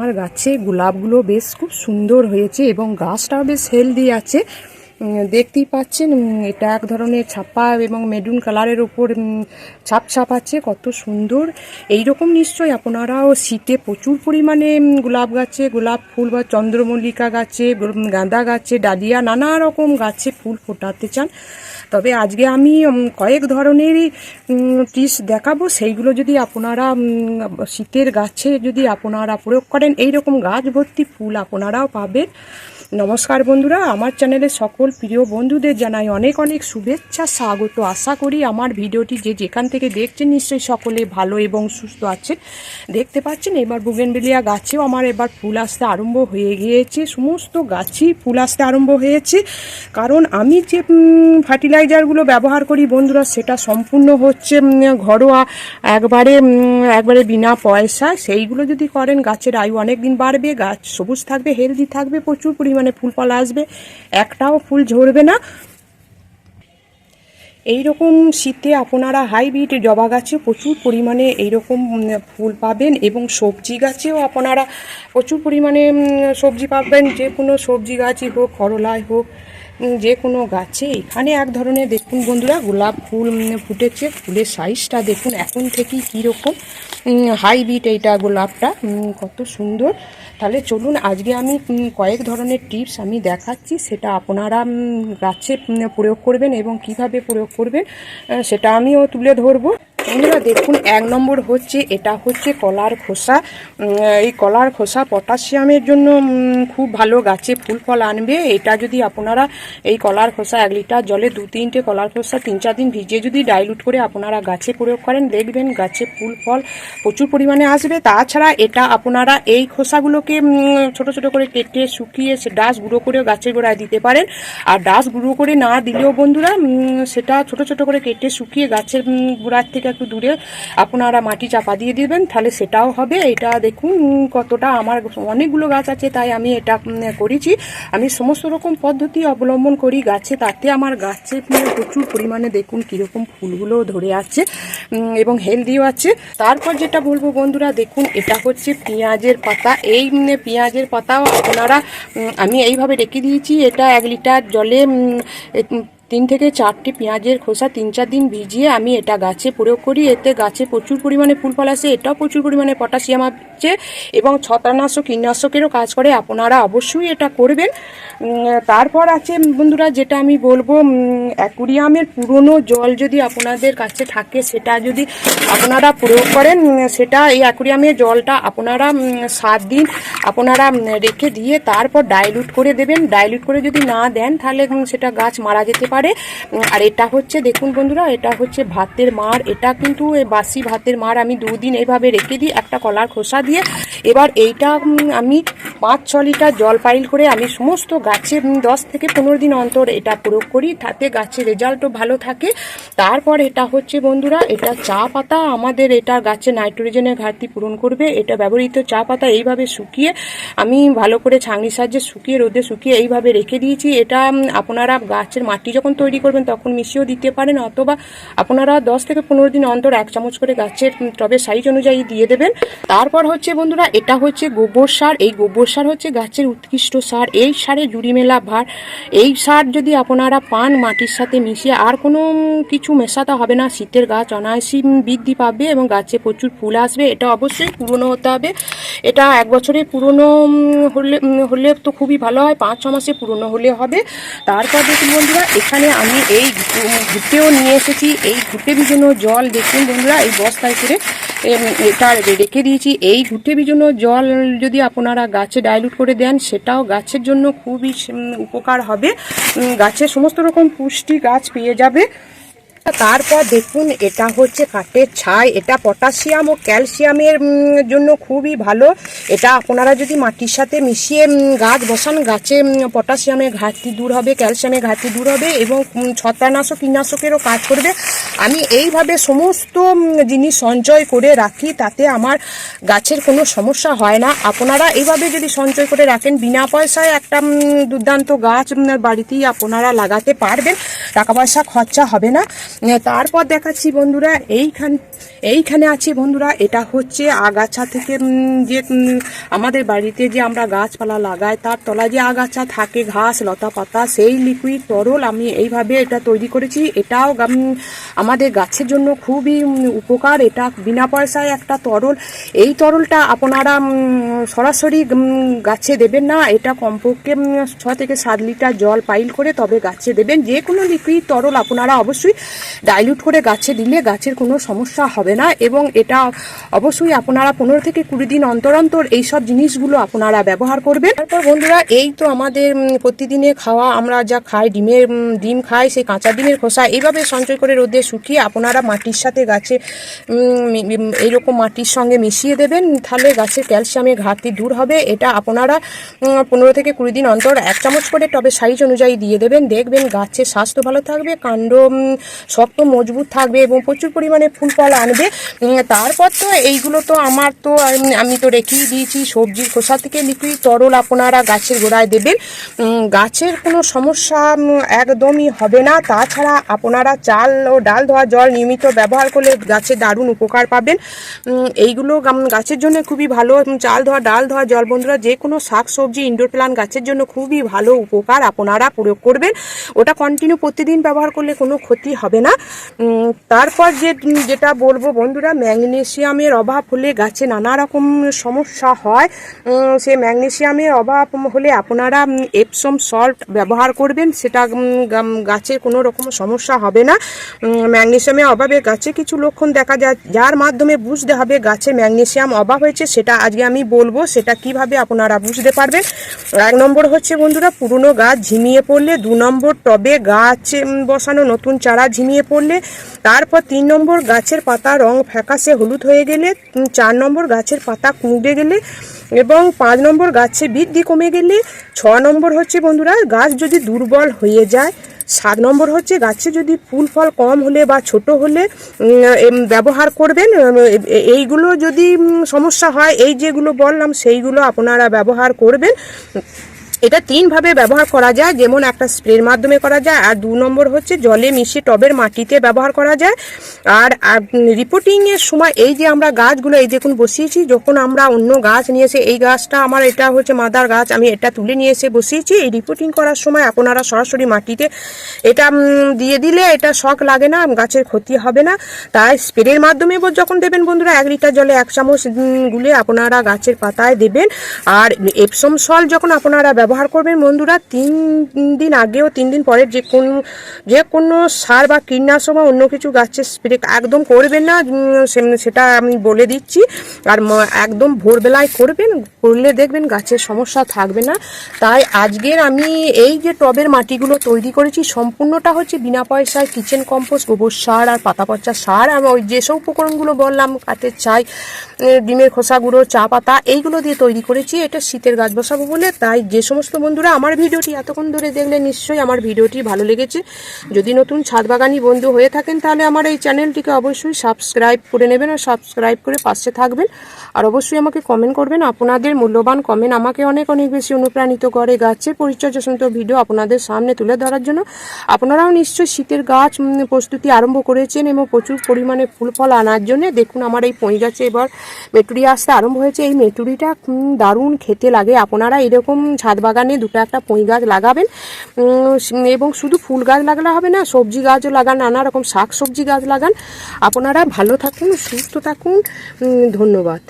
আমার গাছে গোলাপগুলো বেশ খুব সুন্দর হয়েছে এবং গাছটাও বেশ হেলদি আছে। দেখতেই পাচ্ছেন এটা এক ধরনের ছাপা এবং মেরুন কালারের উম, ছাপ ছাপ আছে কত সুন্দর। এই রকম নিশ্চয়ই আপনারাও শীতে প্রচুর পরিমাণে গোলাপ গাছে গোলাপ ফুল বা চন্দ্রমল্লিকা গাছে গাঁদা গাছে ডালিয়া নানা রকম গাছে ফুল ফোটাতে চান। তবে আজকে আমি কয়েক ধরনেরই টিস দেখাবো। সেইগুলো যদি আপনারা শীতের গাছে যদি আপনারা প্রয়োগ করেন এই রকম গাছ ভর্তি ফুল আপনারাও পাবেন। নমস্কার বন্ধুরা, আমার চ্যানেলের সকল প্রিয় বন্ধুদের জানাই অনেক অনেক শুভেচ্ছা, স্বাগত। আশা করি আমার ভিডিওটি যে যেখান থেকে দেখছেন, নিশ্চয়ই সকলে ভালো এবং সুস্থ আছেন। দেখতে পাচ্ছেন, এবার বুগেনবেলিয়া গাছেও আমার এবার ফুল আসতে আরম্ভ হয়ে গিয়েছে। সমস্ত গাছই ফুল আসতে আরম্ভ হয়েছে। কারণ আমি যে ফার্টিলাইজারগুলো ব্যবহার করি বন্ধুরা, সেটা সম্পূর্ণ হচ্ছে ঘরোয়া, একবারে একবারে বিনা পয়সায়। সেইগুলো যদি করেন, গাছের আয়ু অনেক দিন বাড়বে, গাছ সবুজ থাকবে হেলদি থাকবে, প্রচুর পরিমাণে ফুল ফল আসবে, একটাও ফুল ঝরবে না। এই রকম শীতে আপনারা হাইব্রিড জবা গাছে প্রচুর পরিমাণে এইরকম ফুল পাবেন এবং সবজি গাছেও আপনারা প্রচুর পরিমাণে সবজি পাবেন। যে কোনো সবজি গাছই হোক করলাই হোক যে কোনো গাছে এখানে এক ধরনের দেখুন বন্ধুরা, গোলাপ ফুল ফুটেছে, ফুলের সাইজটা দেখুন এখন থেকেই কীরকম। হাইব্রিড এইটা গোলাপটা কত সুন্দর। তাহলে চলুন আজকে আমি কয়েক ধরনের টিপস আমি দেখাচ্ছি, সেটা আপনারা গাছে প্রয়োগ করবেন এবং কীভাবে প্রয়োগ করবেন সেটা আমিও তুলে ধরবো। বন্ধুরা দেখুন, এক নম্বর হচ্ছে, এটা হচ্ছে কলার খোসা। এই কলার খোসা পটাশিয়ামের জন্য খুব ভালো গাছে ফুল ফল আনবে। এটা যদি আপনারা এই কলার খোসা এক লিটার জলে দু তিনটে কলার খোসা তিন চার দিন ভিজিয়ে যদি ডাইলুট করে আপনারা গাছে প্রয়োগ করেন, দেখবেন গাছে ফুল ফল প্রচুর পরিমাণে আসবে। তাছাড়া এটা আপনারা এই খোসাগুলোকে ছোট ছোট করে কেটে শুকিয়ে সে ডাস গুঁড়ো করে গাছের গোড়ায় দিতে পারেন। আর ডাস গুঁড়ো করে না দিলেও বন্ধুরা সেটা ছোট ছোট করে কেটে শুকিয়ে গাছের গোড়ার থেকে একটু দূরে আপনারা মাটি চাপা দিয়ে দিবেন, তাহলে সেটাও হবে। এটা দেখুন কতটা আমার অনেকগুলো গাছ আছে, তাই আমি এটা করেছি। আমি সমস্ত রকম পদ্ধতি অবলম্বন করি গাছে, তাতে আমার গাছে প্রচুর পরিমাণে দেখুন কীরকম ফুলগুলো ধরে আছে এবং হেলদিও আছে। তারপর যেটা বলব বন্ধুরা, দেখুন, এটা হচ্ছে পেঁয়াজের পাতা। এই পেঁয়াজের পাতাও আপনারা আমি এইভাবে রেখে দিয়েছি। এটা এক লিটার জলে তিন থেকে চারটি পেঁয়াজের খোসা তিন চার দিন ভিজিয়ে আমি এটা গাছে প্রয়োগ করি। এতে গাছে প্রচুর পরিমাণে ফুল ফল আসে, এটাও প্রচুর পরিমাণে পটাশিয়াম আছে এবং ছত্রাকনাশক, কীটনাশকেরও কাজ করে। আপনারা অবশ্যই এটা করবেন। তারপর আছে বন্ধুরা যেটা আমি বলব অ্যাকুরিয়ামের পুরনো জল যদি আপনাদের কাছে থাকে, সেটা যদি আপনারা প্রয়োগ করেন সেটা এই অ্যাকুরিয়ামের জলটা আপনারা সাত দিন আপনারা রেখে দিয়ে তারপর ডাইলুট করে দেবেন। ডাইলুট করে যদি না দেন, তাহলে সেটা গাছ মারা যেতে পারে। উম, আর এটা হচ্ছে দেখুন বন্ধুরা এটা হচ্ছে ভাতের মার। এটা কিন্তু বাসি ভাতের মার আমি দুদিন এভাবে রেখে দিই একটা কলার খোসা দিয়ে। এবার এইটা আমি পাঁচ ছ লিটার জল পাইল করে আমি সমস্ত গাছে দশ থেকে পনেরো দিন অন্তর এটা প্রয়োগ করি। তাতে গাছের রেজাল্টও ভালো থাকে। তারপর এটা হচ্ছে বন্ধুরা, এটা চা পাতা। আমাদের এটা গাছে নাইট্রোজেনের ঘাটতি পূরণ করবে। এটা ব্যবহৃত চা পাতা এইভাবে শুকিয়ে, আমি ভালো করে ছাঁকনির সাহায্যে শুকিয়ে, রোদে শুকিয়ে এইভাবে রেখে দিয়েছি। এটা আপনারা গাছের মাটি যখন তৈরি করবেন তখন মিশিয়েও দিতে পারেন অথবা আপনারা দশ থেকে পনেরো দিন অন্তর এক চামচ করে গাছের টবের সাইজ অনুযায়ী দিয়ে দেবেন। তারপর হচ্ছে বন্ধুরা, এটা হচ্ছে গোবর সার। এই গোবর সার হচ্ছে গাছের উৎকৃষ্ট সার। এই সারে জুড়ি মেলা ভার। এই সার যদি আপনারা পান মাটির সাথে মিশিয়ে আর কোনো কিছু মেশাতে হবে না। শীতের গাছ অনায়াসই উম, বৃদ্ধি পাবে এবং গাছে প্রচুর ফুল আসবে। এটা অবশ্যই পুরনো হতে হবে। এটা এক বছরে পুরনো হলে হলে তো খুবই ভালো হয়। পাঁচ ছ মাসে পুরনো হলে হবে। তারপর দেখুন বন্ধুরা এখানে আমি এই ঘুটেও নিয়ে এসেছি। এই ঘুটে ভিজানো জল দেখুন বন্ধুরা এই বস্তায় করে এটা রেখে দিয়েছি। এই ঘুটে বিজন্য জল যদি আপনারা গাছে ডাইলুট করে দেন, সেটাও গাছের জন্য খুবই উপকার হবে। গাছে গাছের সমস্ত রকম পুষ্টি গাছ পেয়ে যাবে। তারপর দেখুন এটা হচ্ছে কাঠের ছাই। এটা পটাশিয়াম ও ক্যালসিয়ামের জন্য খুবই ভালো। এটা আপনারা যদি মাটির সাথে মিশিয়ে গাছ বসান গাছে পটাশিয়ামের ঘাটতি দূর হবে ক্যালসিয়ামের ঘাটতি দূর হবে এবং উম, ছত্রাকনাশক কীটনাশকেরও কাজ করবে। আমি এইভাবে সমস্ত জিনিস সঞ্চয় করে রাখি তাতে আমার গাছের কোনো সমস্যা হয় না। আপনারা এইভাবে যদি সঞ্চয় করে রাখেন বিনা পয়সায় একটা দুর্দান্ত গাছ বাড়িতেই আপনারা লাগাতে পারবেন। টাকা পয়সা খরচা হবে না। তারপর দেখাচ্ছি বন্ধুরা, এইখান, এইখানে আছে বন্ধুরা, এটা হচ্ছে আগাছা থেকে যে আমাদের বাড়িতে যে আমরা গাছপালা লাগাই, তার তলায় যে আগাছা থাকে, ঘাস, লতা পাতা, সেই লিকুইড তরল আমি এইভাবে এটা তৈরি করেছি। এটাও আমাদের গাছের জন্য খুবই উপকার, এটা বিনা পয়সায় একটা তরল। এই তরলটা আপনারা সরাসরি গাছে দেবেন না, এটা কমপক্ষে ছ থেকে সাত লিটার জল পাইল করে তবে গাছে দেবেন। যে কোনো লিকুইড তরল আপনারা অবশ্যই ডাইলুট করে গাছে দিলে গাছের কোনো সমস্যা হবে না এবং এটা অবশ্যই আপনারা পনেরো থেকে কুড়ি দিন অন্তর অন্তর এইসব জিনিসগুলো আপনারা ব্যবহার করবেন। তারপর বন্ধুরা, এই তো আমাদের প্রতিদিনে খাওয়া, আমরা যা খাই, ডিমের ডিম খাই, সেই কাঁচা ডিমের খোসা, এইভাবে সঞ্চয় করে রোদে শুকিয়ে আপনারা মাটির সাথে গাছে এইরকম মাটির সঙ্গে মিশিয়ে দেবেন, তাহলে গাছের ক্যালসিয়ামের ঘাটতি দূর হবে। এটা আপনারা পনেরো থেকে কুড়ি দিন অন্তর এক চামচ করে টবে সাইজ অনুযায়ী দিয়ে দেবেন। দেখবেন গাছের স্বাস্থ্য ভালো থাকবে, কাণ্ড শক্ত, মজবুত থাকবে এবং প্রচুর পরিমাণে ফুল ফল আনবে তারপর তো এইগুলো তো আমার তো আমি- তো রেখেই দিয়েছি। সবজির খোসা থেকে লিকুইড তরল আপনারা গাছের গোড়ায় দেবেন। গাছের কোনো সমস্যা একদমই হবে না। তাছাড়া আপনারা চাল ও ডাল ধোয়া জল নিয়মিত ব্যবহার করলে গাছে দারুণ উপকার পাবেন। এইগুলো গাছের জন্য খুবই ভালো। চাল ধোয়া, ডাল ধোয়া জল, বন্ধুরা, যে কোনো শাক সবজি, ইনডোর প্লান্ট গাছের জন্য খুবই ভালো উপকার আপনারা প্রয়োগ করবেন। ওটা কন্টিনিউ প্রতিদিন ব্যবহার করলে কোনো ক্ষতি হবে না। উম, তারপর যে যেটা বলব বন্ধুরা ম্যাগনেসিয়ামের অভাব হলে গাছে নানা রকম সমস্যা হয়। সে ম্যাগনেসিয়ামের অভাব হলে আপনারা এপসম সল্ট ব্যবহার করবেন সেটা গাছের কোনো রকম সমস্যা হবে না। ম্যাগনেশিয়ামের অভাবে গাছে কিছু লক্ষণ দেখা যায় যার মাধ্যমে বুঝতে হবে গাছে ম্যাগনেসিয়াম অভাব হয়েছে সেটা আজকে আমি বলব সেটা কীভাবে আপনারা বুঝতে পারবেন। এক নম্বর হচ্ছে বন্ধুরা পুরনো গাছ ঝিমিয়ে পড়লে দু নম্বর টবে গাছ বসানো নতুন চারা ঝিমিয়ে পড়লে। তারপর তিন নম্বর গাছের পাতা রং ফ্যাকাশে হলুদ হয়ে গেলে চার নম্বর গাছের পাতা কুঁড়ে গেলে এবং পাঁচ নম্বর গাছে বৃদ্ধি কমে গেলে, ছ নম্বর হচ্ছে বন্ধুরা গাছ যদি দুর্বল হয়ে যায়, সাত নম্বর হচ্ছে গাছে যদি ফুল ফল কম হলে বা ছোট হলে ব্যবহার করবেন। এইগুলো যদি সমস্যা হয়, এই যেগুলো বললাম সেইগুলো আপনারা ব্যবহার করবেন। এটা তিনভাবে ব্যবহার করা যায়। যেমন একটা স্প্রের মাধ্যমে করা যায়, আর দু নম্বর হচ্ছে জলে মিশিয়ে টবের মাটিতে ব্যবহার করা যায়। আর রিপোর্টিং এর সময় এই যে আমরা গাছগুলো, এই দেখুন বসিয়েছি, যখন আমরা অন্য গাছ নিয়ে এসে, এই গাছটা আমার এটা হচ্ছে মাদার গাছ, আমি এটা তুলে নিয়ে এসে বসিয়েছি, এই রিপোর্টিং করার সময় আপনারা সরাসরি মাটিতে এটা দিয়ে দিলে এটা শখ লাগে না, গাছের ক্ষতি হবে না। তাই স্প্রের মাধ্যমে যখন দেবেন বন্ধুরা, এক লিটার জলে এক চামচ গুলে আপনারা গাছের পাতায় দেবেন। আর এপসম সল যখন আপনারা করবেন বন্ধুরা, তিন দিন আগেও, তিন দিন পরে যে কোন, যে কোনো সার বা কীটনাশক বা অন্য কিছু গাছের স্প্রে একদম করবেন না সেটা আমি বলে দিচ্ছি। আর একদম ভোরবেলায় করবেন, করলে দেখবেন গাছের সমস্যা থাকবে না। তাই আজকের আমি এই যে টবের মাটিগুলো তৈরি করেছি, সম্পূর্ণটা হচ্ছে বিনা পয়সায় কিচেন কম্পোস্ট, গোবর সার আর পাতা পচা সার, আর ওই যেসব উপকরণগুলো বললাম কাঠের চাই ডিমের খোসা গুঁড়ো, চা পাতা, এইগুলো দিয়ে তৈরি করেছি। এটা শীতের গাছ বসাবো বলে, তাই যে সমস্ত বন্ধুরা, আমার ভিডিওটি এতক্ষণ ধরে দেখলে নিশ্চয়ই আমার ভিডিওটি ভালো লেগেছে। যদি নতুন ছাদ বাগানি বন্ধু হয়ে থাকেন, তাহলে আমার এই চ্যানেলটিকে অবশ্যই সাবস্ক্রাইব করে নেবেন আর সাবস্ক্রাইব করে পাশে থাকবেন। আর অবশ্যই আমাকে কমেন্ট করবেন। আপনাদের মূল্যবান কমেন্ট আমাকে অনেক অনেক বেশি অনুপ্রাণিত করে। গাছের পরিচর্যা সংক্রান্ত ভিডিও আপনাদের সামনে তুলে ধরার জন্য আপনারাও নিশ্চয়ই শীতের গাছ প্রস্তুতি আরম্ভ করেছেন এবং প্রচুর পরিমাণে ফুল, ফল আনার জন্য। দেখুন, আমার এই পঁই গাছে এবার মেটুরি আসতে আরম্ভ হয়েছে। এই মেটুরিটা দারুণ খেতে লাগে। আপনারা এরকম ছাদ বাগানে দুটো একটা পঁই গাছ লাগাবেন। এবং শুধু ফুল গাছ লাগালে হবে না, সবজি গাছও লাগান, নানা রকম শাক সবজি গাছ লাগান। আপনারা ভালো থাকুন, সুস্থ থাকুন। ধন্যবাদ।